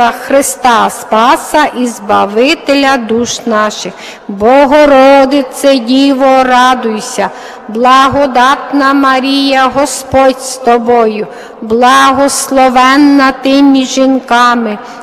Христа Спаса і Збавителя душ наших. Богородице Діво, радуйся, благодатна Марія, Господь з тобою, благословенна ти між жінками,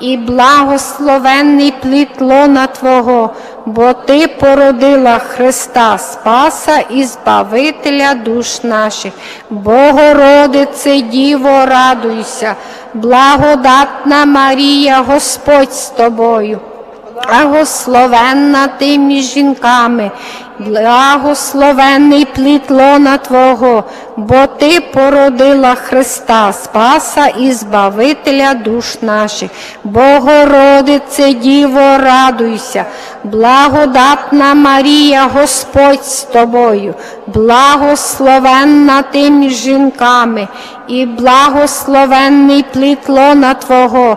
і благословенний плід лона Твого, бо Ти породила Христа Спаса і Збавителя душ наших. Богородице Діво, радуйся, благодатна Марія, Господь з тобою. Благословенна ти між жінками, благословенний плід лона Твого, бо Ти породила Христа, Спаса і Збавителя душ наших. Богородице Діво, радуйся, благодатна Марія, Господь з тобою, благословенна ти між жінками, і благословенний плід лона Твого,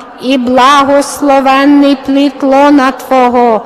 і благословенний плід лона Твого,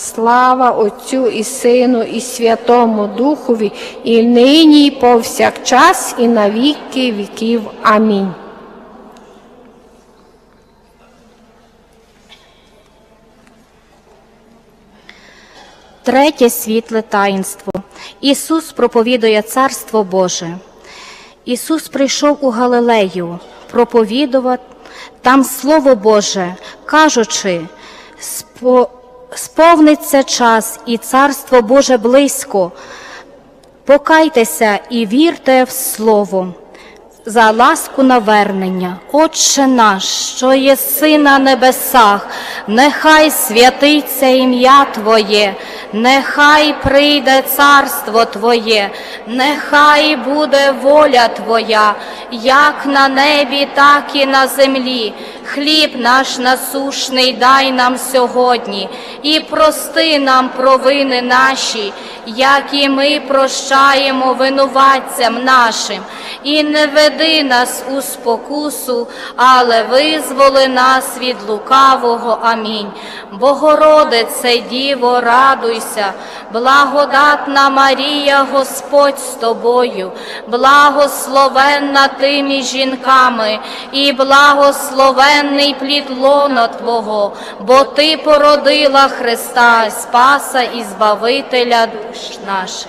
Слава Отцю і Сину, і Святому Духові, і нині, і повсякчас, і на віки віків. Амінь. Третє світле таїнство. Ісус проповідує Царство Боже. Ісус прийшов у Галилею проповідувати там Слово Боже, кажучи, «Спо- сповниться час і Царство Боже близько. Покайтеся і вірте в Слово. За ласку навернення, Отче наш, що єси на небесах, нехай святиться ім'я Твоє, нехай прийде царство Твоє, нехай буде воля Твоя, як на небі, так і на землі. Хліб наш насушний дай нам сьогодні, і прости нам провини наші, як і ми прощаємо винуватцям нашим, і не веди нас у спокусу, але визволи нас від лукавого. Амінь. Богородице, Діво, радуйся, благодатна Марія, Господь з тобою, благословенна ти жінками, і благословенний плід лона Твого, бо Ти породила Христа, Спаса і Збавителя душ наших.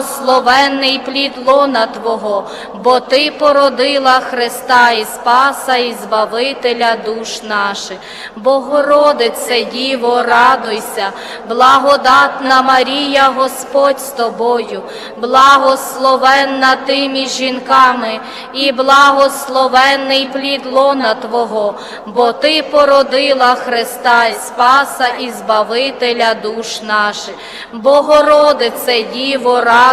благословенний плід лона Твого, бо Ти породила Христа і Спаса і Збавителя душ наших. Богородице Діво, радуйся, благодатна Марія, Господь з тобою, благословенна ти між жінками і благословенний плід лона Твого, бо Ти породила Христа і Спаса і Збавителя душ наших. Богородице Діво, радуйся,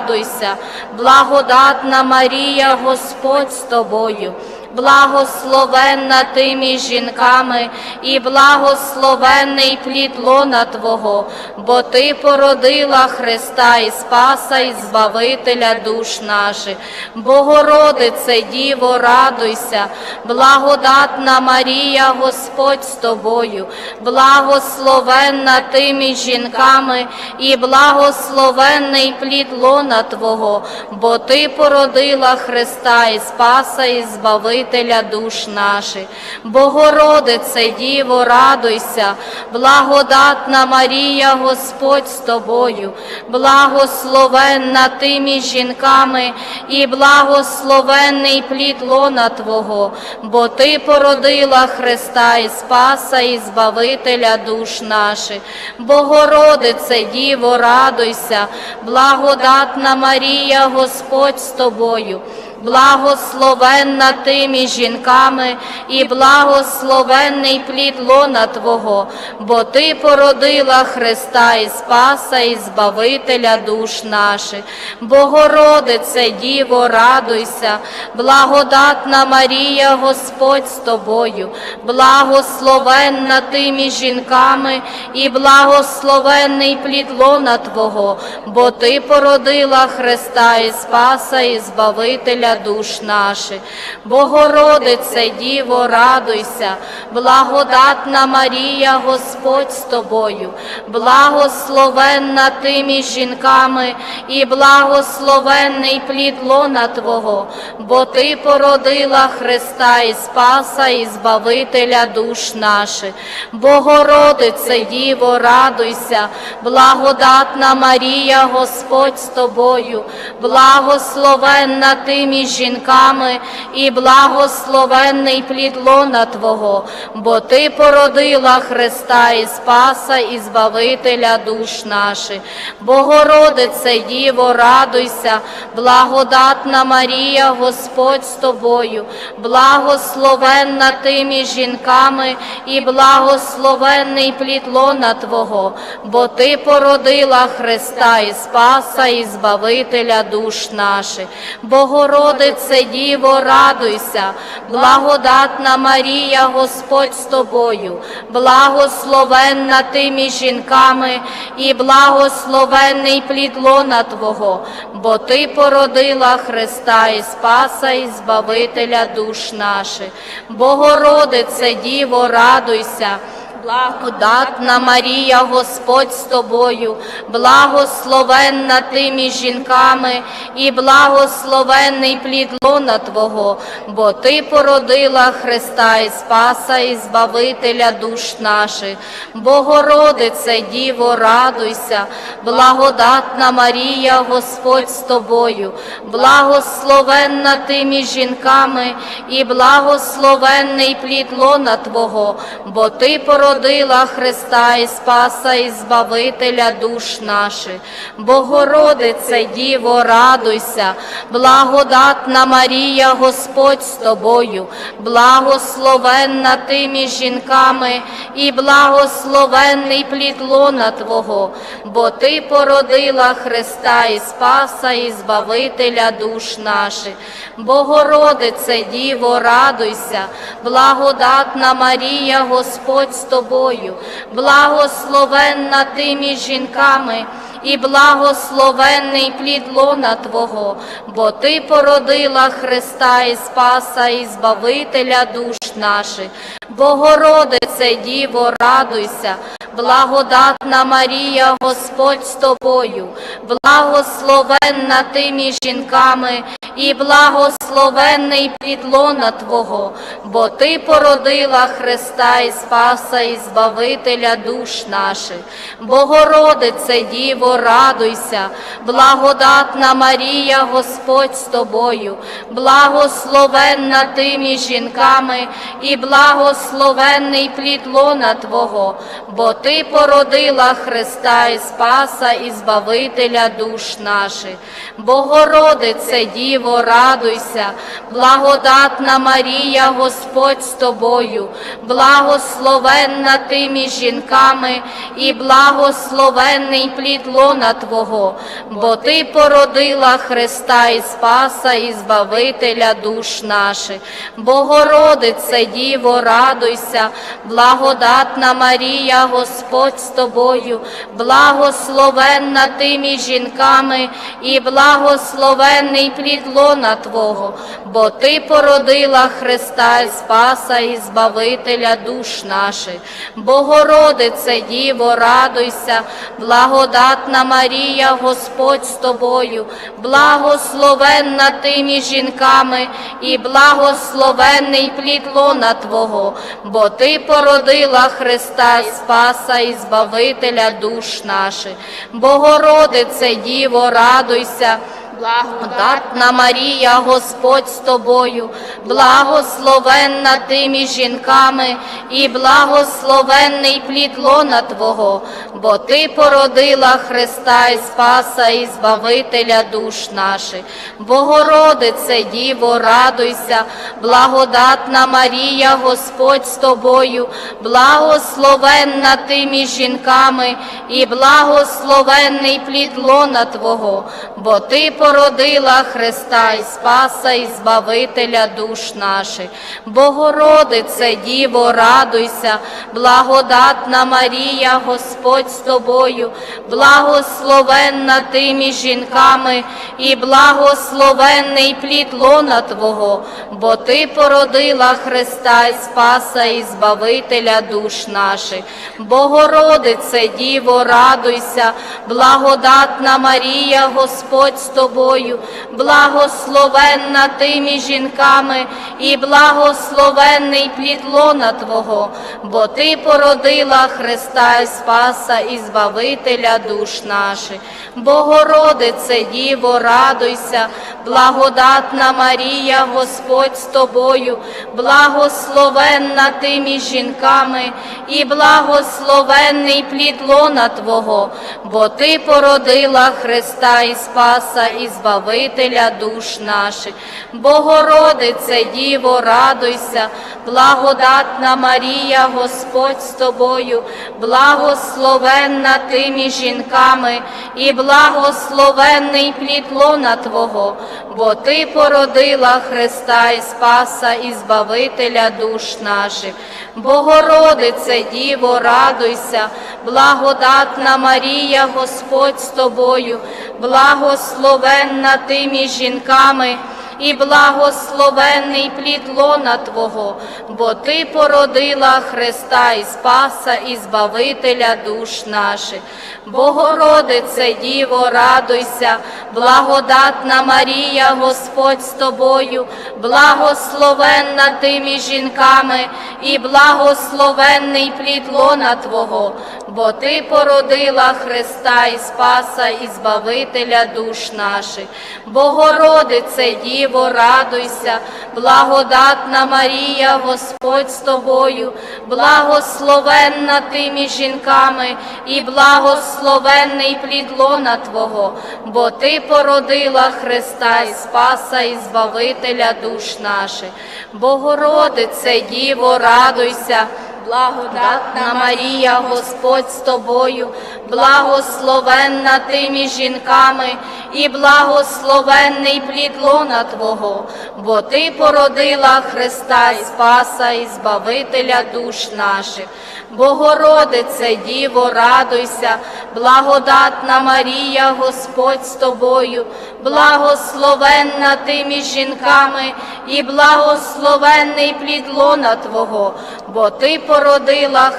благодатна Марія, Господь з тобою. Благословенна ти між жінками і благословенний плід лона Твого, бо Ти породила Христа і Спаса і Збавителя душ наших. Богородице Діво, радуйся, благодатна Марія, Господь з тобою, благословенна ти між жінками і благословенний плід лона Твого, бо Ти породила Христа і Спаса і Збавителя душ наших. Богородице Діво, радуйся, благодатна Марія, Господь з тобою, благословенна ти між жінками і благословенний плід лона Твого, бо Ти породила Христа і Спаса і Збавителя душ наших. Богородице Діво, радуйся, благодатна Марія, Господь з тобою. Благословенна ти між жінками і благословенний плід лона Твого, бо Ти породила Христа і Спаса і Збавителя душ наших. Богородице Діво, радуйся, благодатна Марія, Господь з тобою, благословенна ти між жінками і благословенний плід лона Твого, бо Ти породила Христа і Спаса і Збавителя душ наших. Богородице Діво, радуйся, благодатна Марія, Господь з тобою, благословенна ти жінками і благословенний плід лона Твого, бо Ти породила Христа і Спаса і Збавителя душ наших. Богородице Діво, радуйся, благодатна Марія, Господь з тобою, благословенна ти жінками і благословенний плід лона Твого, бо Ти породила Христа і Спаса і Збавителя душ наших. Богородице Діво, радуйся, благодатна Марія, Господь з тобою, благословенна ти між жінками і благословенний плід лона Твого, бо Ти породила Христа і Спаса і Збавителя душ наших. Богородице Діво, радуйся, благодатна Марія, Господь з тобою, благословенна ти між жінками і благословенний плід лона Твого, бо Ти породила Христа і Спаса і Збавителя душ наших. Богородице Діво, радуйся. Благодатна Марія, Господь з тобою, благословенна ти між жінками і благословенний плід лона Твого, бо Ти породила Христа і Спаса і Збавителя душ наших. Богородице Діво, радуйся, благодатна Марія, Господь з тобою, благословенна ти між жінками і благословенний плід лона Твого, бо Ти породила Христа і Спаса і Збавителя душ наших. Богородице Діво, радуйся, благодатна Марія, Господь з тобою, благословенна ти між жінками і благословенний плід лона Твого, бо Ти породила Христа і Спаса і Збавителя душ наших. Богородице Діво, радуйся, благодатна Марія, Господь з тобою, благословенна ти між жінками і благословенний плід лона Твого, бо Ти породила Христа і Спаса і Збавителя душ наших. Богородице, Діво, радуйся, благодатна Марія, Господь з тобою, благословенна ти між жінками, і благословенний плід лона Твого, бо Ти породила Христа і Спаса і Збавителя душ наших. Богородице, Діво, радуйся, благодатна Марія, Господь з тобою, благословенна ти між жінками, і благословенний плід лона Твого, бо Ти породила Христа і Спаса і Збавителя душ наших. Богородице, Діво, радуйся, благодатна Марія, Господь з тобою, благословенна ти між жінками, і благословенний плід лона Твого, бо Ти породила Христа і Спаса і Збавителя душ наших. Богородице, Діво, радуйся, благодатна Марія, Господь з тобою, благословенна ти між жінками, і благословенний плід лона Твого, бо Ти породила Христа і Спаса і Збавителя душ наших. Богородице, Діво, радуйся, благодатна Марія, Господь з тобою, благословенна ти між жінками, і благословенний плід лона Твого, бо Ти породила Христа і Спаса і Збавителя душ наших. Богородице, Діво, радуйся, Благодатна Марія, Господь з тобою, благословенна ти між жінками, і благословенний плід лона Твого, бо Ти породила Христа і Спаса і Збавителя душ наших. Богородице, Діво, радуйся, благодатна Марія, Господь з тобою, благословенна ти між жінками, і благословенний плід лона Твого, бо Ти породила Христа і Спаса і Збавителя душ наших. Богородице, Діво, радуйся, благодатна Марія, Господь з тобою, благословенна ти між жінками, і благословенний плід лона Твого, бо Ти породила Христа і Спаса і Збавителя душ наших. Богородице, Діво, радуйся, благодатна Марія, Господь з тобою, благословенна ти між жінками, і благословенний плід лона Твого, бо Ти породила Христа і Спаса і Збавителя душ наших. Богородице, Діво, радуйся, благодатна Марія, Господь з тобою, благословенна ти між жінками, і благословенний плід лона Твого, бо Ти породила Христа і Спаса і Збавителя душ наших. Богородице, Діво, радуйся, благодатна Марія, Господь з тобою, благословенна ти між жінками, і благословенний плід лона Твого, бо Ти породила Христа і Спаса і Збавителя душ наших. Богородице, Діво, радуйся, благодатна Марія, Господь з тобою, благословенна ти між жінками, і благословенний плід лона Твого, бо Ти породила Христа і Спаса і Збавителя душ наших. Богородице, Діво, радуйся, благодатна Марія, Господь з тобою, благословенна ти між жінками, і благословенний плід лона Твого, бо Ти породила Христа і Спаса і Збавителя душ наших. Богородице, Діво, радуйся, благодатна Марія, Господь з тобою, благословенна ти між жінками, і благословенний плід лона Твого, бо Ти породила Христа і Спаса і Збавителя душ наших. Богородице, Діво, радуйся, Благодатна Марія, Господь з тобою, благословенна ти між жінками, і благословенний плід лона Твого, бо Ти породила Христа і Спаса і Збавителя душ наших. Богородице, Діво, радуйся, благодатна Марія, Господь з тобою, благословенна ти між жінками, і благословенний плід лона Твого, бо Ти породила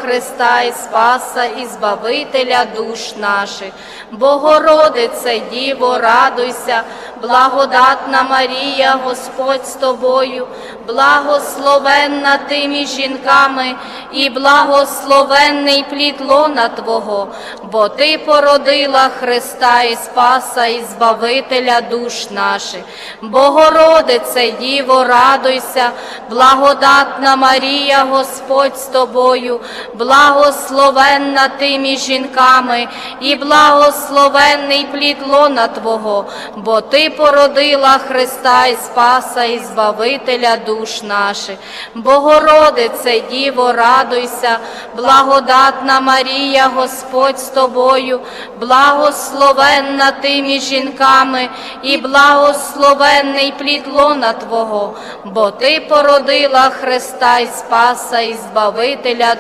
Христа і Спаса і Збавителя душ наших. Богородице, Діво, радуйся, благодатна Марія, Господь з тобою, благословенна ти між жінками, і благословенний плід лона Твого, бо Ти породила Христа і Спаса і Збавителя душ наших. Богородице, Діво, радуйся, благодатна Марія, Господь з тобою, благословенна ти між жінками, і благословенний плід лона Твого, бо Ти породила Христа і Спаса і Збавителя душ наших. Богородице, Діво, радуйся, благодатна Марія, Господь з тобою, благословенна ти між жінками, і благословенний плід лона Твого, бо Ти породила Христа і Спаса і Збавителя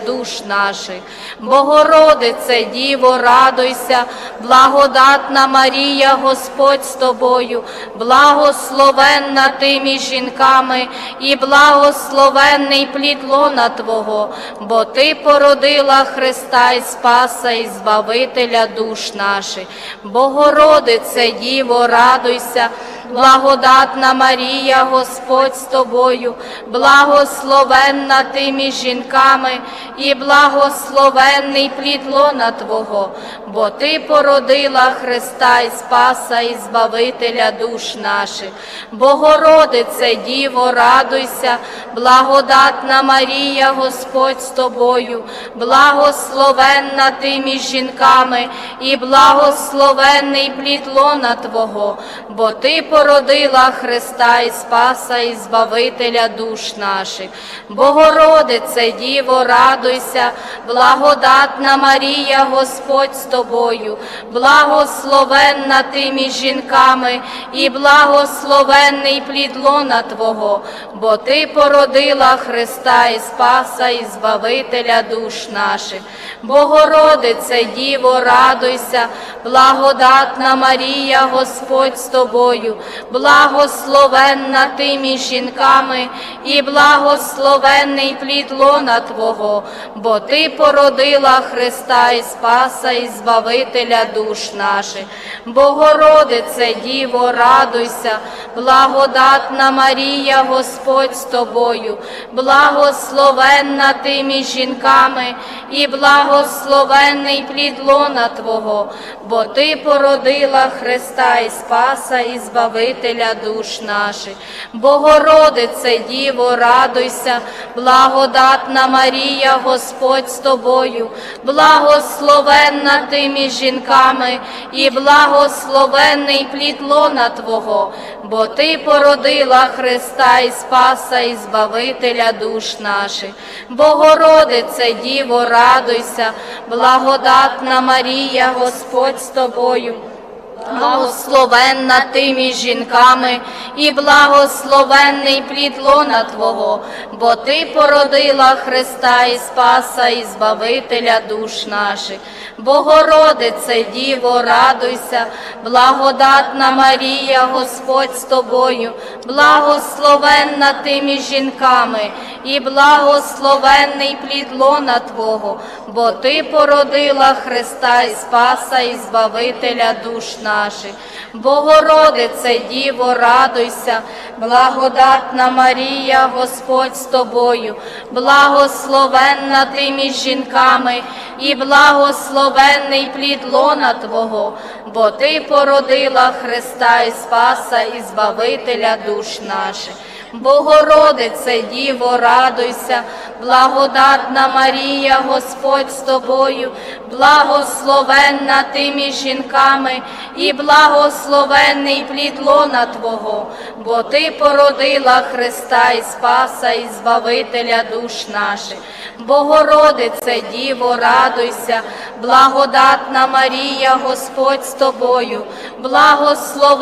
душ наших. Богородице, Діво, радуйся, благодатна Марія, Господь з тобою, благословенна ти між жінками, і благословенний плід лона Твого, бо Ти породила Христа і Спаса і Збавителя душ наших. Богородице, Діво, радуйся, благодатна Марія, Господь з тобою, благословенна ти між жінками, і благословенний плід лона Твого, бо Ти породила Христа і Спаса і Збавителя душ наших. Богородице, Діво, радуйся, благодатна Марія, Господь з тобою, благословенна ти між жінками, і благословенний плід лона Твого, бо Ти породила Христа і Спаса і Збавителя душ наших. Богородице, Діво, радуйся, благодатна Марія, Господь з тобою, благословенна ти між жінками, і благословенний плід лона Твого, бо Ти породила Христа і Спаса і Збавителя душ наших. Богородице, Діво, радуйся, благодатна Марія, Господь з тобою, благословенна ти між жінками, і благословенний плід лона Твого, бо Ти породила Христа і Спаса і Збавителя душ наших. Богородице, Діво, радуйся, благодатна Марія, Господь з тобою, благословенна ти між жінками, і благословенний плід лона Твого, бо Ти породила Христа і Спаса і Збавителя душ наших. Богородице, Діво, радуйся, благодатна Марія, Господь з тобою, благословенна ти між жінками, і благословенний плід лона Твого, бо Ти породила Христа і Спаса і Збавителя душ наших. Богородице, Діво, радуйся, благодатна Марія, Господь з тобою. Благословенна ти між жінками, і благословенний плід лона Твого, бо Ти породила Христа і Спаса і Збавителя душ наших. Богородице, Діво, радуйся, благодатна Марія, Господь з тобою, благословенна ти між жінками, і благословенний плід лона Твого, бо Ти породила Христа і Спаса і Збавителя душ наших. Богородице, Діво, радуйся, благодатна Марія, Господь з тобою, благословенна ти між жінками, і благословенний плід лона Твого, бо Ти породила Христа і Спаса і Збавителя душ наших. Богородице, Діво, радуйся, благодатна Марія, Господь з тобою, благословенна ти між жінками, і благословенний плід лона Твого, бо Ти породила Христа і Спаса і Збавителя душ наших. Богородице, Діво, радуйся, благодатна Марія, Господь з тобою, благословенна